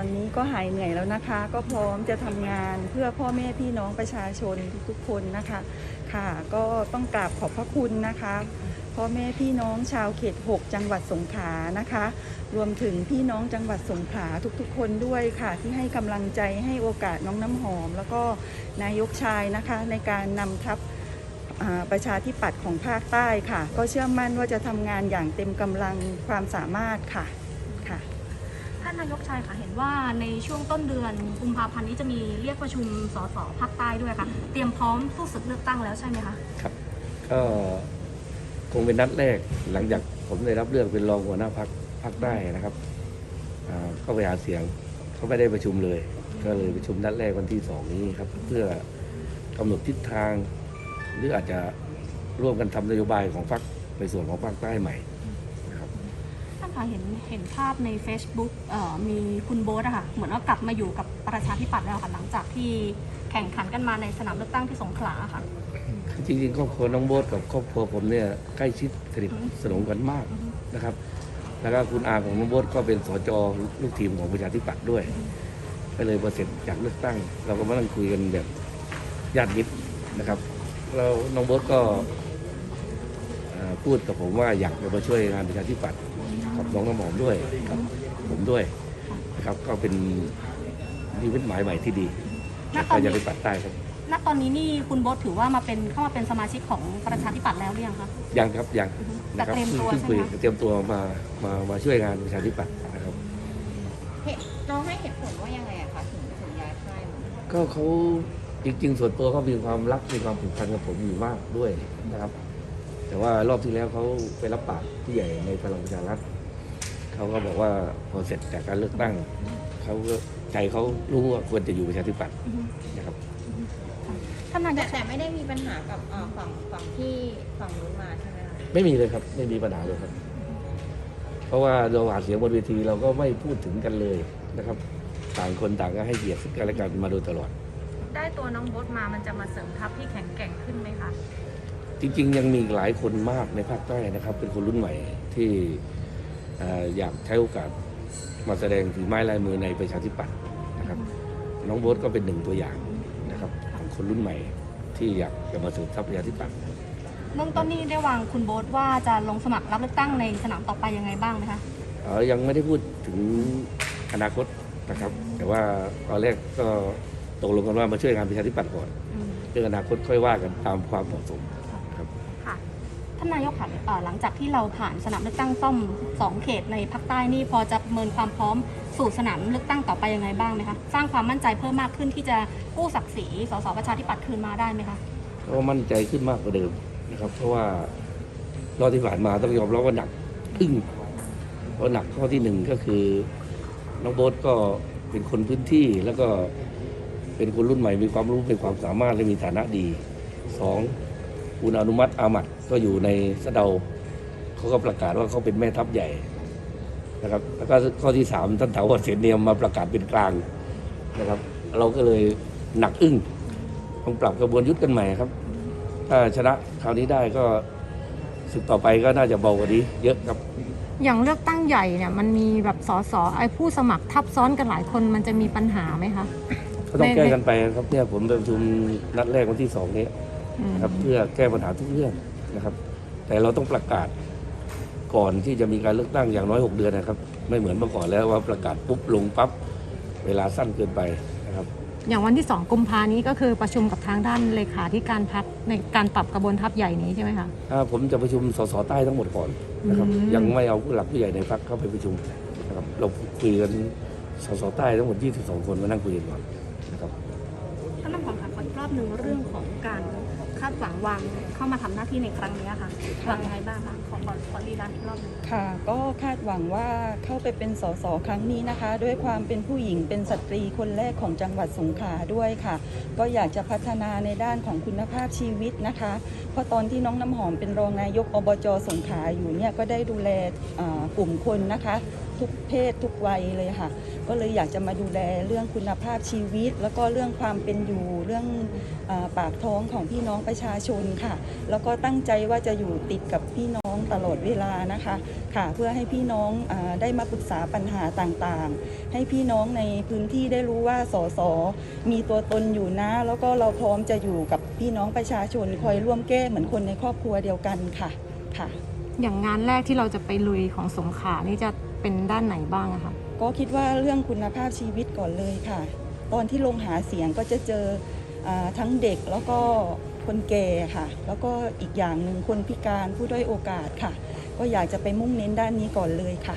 อนนี้ก็หายเหนื่อยแล้วนะคะ ก็พร้อมจะทำงานเพื่อพ่อแม่พี่น้องประชาชนทุกๆคนนะคะ ค่ะ ก็ต้องกราบขอบพระคุณนะคะ พ่อแม่พี่น้องชาวเขต 6 จังหวัดสงขลานะคะ รวมถึงพี่น้องจังหวัดสงขลาทุกๆ คนด้วยค่ะ ที่ให้กำลังใจให้โอกาสน้องน้ำหอม แล้วก็นายกชายนะคะ ในการนำทัพประชาธิปัตย์ของภาคใต้ค่ะ ก็เชื่อมั่นว่าจะทำงานอย่างเต็มกำลังความสามารถค่ะานนายกชัยค่ะเห็นว่าในช่วงต้นเดือนกุมภาพันธ์นี้จะมีเรียกประชุมสสภาคใต้ด้วยค่ะ เตรียมพร้อมสู้ศึกเลือกตั้งแล้วใช่ไหมคะครับก็คงเป็นนัดแรกหลังจากผมได้รับเลือกเป็นรองหัวหน้าพักพักได้นะครับอ่าก็ไปหาเสียงเขาไม่ได้ประชุมเลย ก็เลยประชุมนัดแรกวันที่สองนี้ครับ เพื่อกำหนดทิศทาง หรืออาจจะร่วมกันทำนโยบายของพรรคในส่วนของภาคใต้ใหม่ ท่านคะเห็นเห็นภาพใน Facebook เอ่อมีคุณโบ๊ทอะค่ะ เหมือนว่ากลับมาอยู่กับประชาธิปัตย์แล้วค่ะหลังจากที่แข่งขันกันมาในสนามเลือกตั้งที่สงขลาค่ะ จริงๆครอบครัวน้องโบ๊ทกับครอบครัวผมเนี่ยใกล้ชิดสนิทสนมกันมากนะครับ แล้วก็คุณอาของน้องโบ๊ทก็เป็นสจลูกทีมของประชาธิปัตย์ด้วย ก็เลยพอเสร็จจากเลือกตั้ง เราก็มานั่งคุยกันแบบญาติมิตรนะครับแล้วน้องโบ๊ทก็ พูดกับผมว่าอยากจะมาช่วยงานประชาธิปัตย์กับน้องน้ำหอมด้วยกับผมด้วยนะครับก็เป็นนิมิตหมายใหม่ที่ดีณกับตอนประชานี้ธิปัตย์ใต้ครับณตอนนี้นี่คุณโบ๊ทถือว่ามาเป็นเข้ามาเป็นสมาชิกของประชาธิปัตย์แล้วหรือยังคะยังครับยังอือฮึนะครัแต่เตรียมตัวพิ่งใช่คุยไหมคะเตรียมตัวมามามาช่วยงานประชาธิปัตย์นะครับเหตุน้องให้เหตุผลว่ายังไงอะคะถึงถึงย้ายค่ายมาก็เขาจริงๆ ส่วนตัวเขามีความรักมีความผูกพันกับผมอยู่มากด้วยนะครับ แต่ว่ารอบที่แล้วเขาไปรับปากที่ใหญ่ในพลังประชารัฐเขาก็บอกว่าพอเสร็จจากการเลือกตั้งเขาก็ใจเขารู้ว่าควรจะอยู่ประชาธิปัตย์อือฮึนะครับท่านนายแต่กแต่ไม่ได้มีปัญหากับเอ่อฝั่งฝั่งที่ฝั่งนู้นมาใช่ไหมคะไม่มีเลยครับ ไม่มีปัญหาเลยครับ เพราะว่าเราหาเสียงบนเวทีเราก็ไม่พูดถึงกันเลยนะครับ ต่างคนต่างก็ให้เกียรติซึ่งกันและกันมาโดยตลอด ได้ตัวน้องโบ๊ทมามันจะมาเสริมทัพที่แข็งแกร่งขึ้นไหมคะ จริงๆ ยังมีอีกหลายคนมากในภาคใต้นะครับ เป็นคนรุ่นใหม่ที่เอ่ออยากใช้โอกาสมาแสดงฝีไม้ลายมือในประชาธิปัตย์นะครับ น้องโบ๊ทก็เป็นหนึ่งตัวอย่างนะครับของคนรุ่นใหม่ที่อยากจะมาสืบทรัพย์ประชาธิปัตย์เบื้องต้นนี่ได้วางคุณโบ๊ทว่าจะลงสมัครรับเลือกตั้งในสนามต่อไปยังไงบ้างไหมคะเอ่อยังไม่ได้พูดถึงอนาคตนะครับ แต่ว่าตอนแรกก็ตกลงกันว่ามาช่วยงานประชาธิปัตย์ก่อนอืมเรื่องอนาคตค่อยว่ากันตามความเหมาะสมครับค่ะ ท่านนายกค่ะหลังจากที่เราผ่านสนามเลือกตั้งซ่อมสองเขตในภาคใต้นี่พอจะประเมินความพร้อมสู่สนามเลือกตั้งต่อไปยังไงบ้างไหมคะสร้างความมั่นใจเพิ่มมากขึ้นที่จะกู้ศักดิ์ศรีสสประชาธิปัตย์คืนมาได้ไหมคะก็มั่นใจขึ้นมากกว่าเดิมนะครับเพราะว่ารอบที่ผ่านมาต้องยอมรับว่าหนักอึ้งเพราะหนักข้อที่หนึ่งก็คือน้องโบ๊ทก็เป็นคนพื้นที่แล้วก็เป็นคนรุ่นใหม่มีความรู้มีความสามารถและมีฐานะดีสอง คุณอนุมัติอามัดก็อยู่ในสะเดาเขาก็ประกาศว่าเขาเป็นแม่ทัพใหญ่นะครับแล้วก็ข้อที่สามท่านเถาวรเสนเนียมมาประกาศเป็นกลางนะครับ เราก็เลยหนักอึ้งต้องปรับกระบวนยุทธกันใหม่ครับ ถ้าชนะคราวนี้ได้ก็ศึกต่อไปก็น่าจะเบากว่านี้เยอะครับ อย่างเลือกตั้งใหญ่เนี่ยมันมีแบบสสไอ้ผู้สมัครทับซ้อนกันหลายคนมันจะมีปัญหาไหมคะก็ต้องในแก้กันไปครับเนี่ยผมไปประชุมนัดแรกวันที่สองนี้อืม นะครับเพื่อแก้ปัญหาทุกเรื่องนะครับ แต่เราต้องประกาศก่อนที่จะมีการเลือกตั้งอย่างน้อย 6 เดือนนะครับ ไม่เหมือนเมื่อก่อนแล้วว่าประกาศปุ๊บลงปั๊บเวลาสั้นเกินไปนะครับ อย่างวันที่สองกุมภานี้ก็คือประชุมกับทางด้านเลขาธิการพักในการปรับกระบวนทัพใหญ่นี้ใช่ไหมคะถ้าผมจะประชุมสสใต้ทั้งหมดก่อนนะครับอืมยังไม่เอาผู้หลักผู้ใหญ่ในพรรคเข้าไปประชุมนะครับเราคุยกันสสใต้ทั้งหมด 22 คนมานั่งคุยกันก่อน หนึ่งเรื่องของการคาดหวังวางเข้ามาทำหน้าที่ในครั้งนี้ค่ะหวางยังไงบ้างคะขอขอขอรีรันอีกรอบนึงค่ะ ก็คาดหวังว่าเข้าไปเป็นสสครั้งนี้นะคะ ด้วยความเป็นผู้หญิงเป็นสตรีคนแรกของจังหวัดสงขลาด้วยค่ะ ก็อยากจะพัฒนาในด้านของคุณภาพชีวิตนะคะ เพราะตอนที่น้องน้ำหอมเป็นรองนายกอบจสงขลาอยู่เนี่ยก็ได้ดูแลกลุ่มคนนะคะ ทุกเพศทุกวัยเลยค่ะ ก็เลยอยากจะมาดูแลเรื่องคุณภาพชีวิต แล้วก็เรื่องความเป็นอยู่เรื่องอปากท้องของพี่น้องประชาชนค่ะ แล้วก็ตั้งใจว่าจะอยู่ติดกับพี่น้องตลอดเวลานะคะค่ะ เพื่อให้พี่น้องอได้มาปรึกษาปัญหาต่างๆ ให้พี่น้องในพื้นที่ได้รู้ว่าสสมีตัวตนอยู่นะ แล้วก็เราพร้อมจะอยู่กับพี่น้องประชาชนคอยร่วมแก้เหมือนคนในครอบครัวเดียวกันค่ะค่ะอย่างงานแรกที่เราจะไปลุยของสงขลานี่จะ เป็นด้านไหนบ้างอะคะก็คิดว่าเรื่องคุณภาพชีวิตก่อนเลยค่ะ ตอนที่ลงหาเสียงก็จะเจออทั้งเด็กแล้วก็คนแก่ค่ะ แล้วก็อีกอย่างหนึ่งคนพิการผู้ด้อยโอกาสค่ะ ก็อยากจะไปมุ่งเน้นด้านนี้ก่อนเลยค่ะ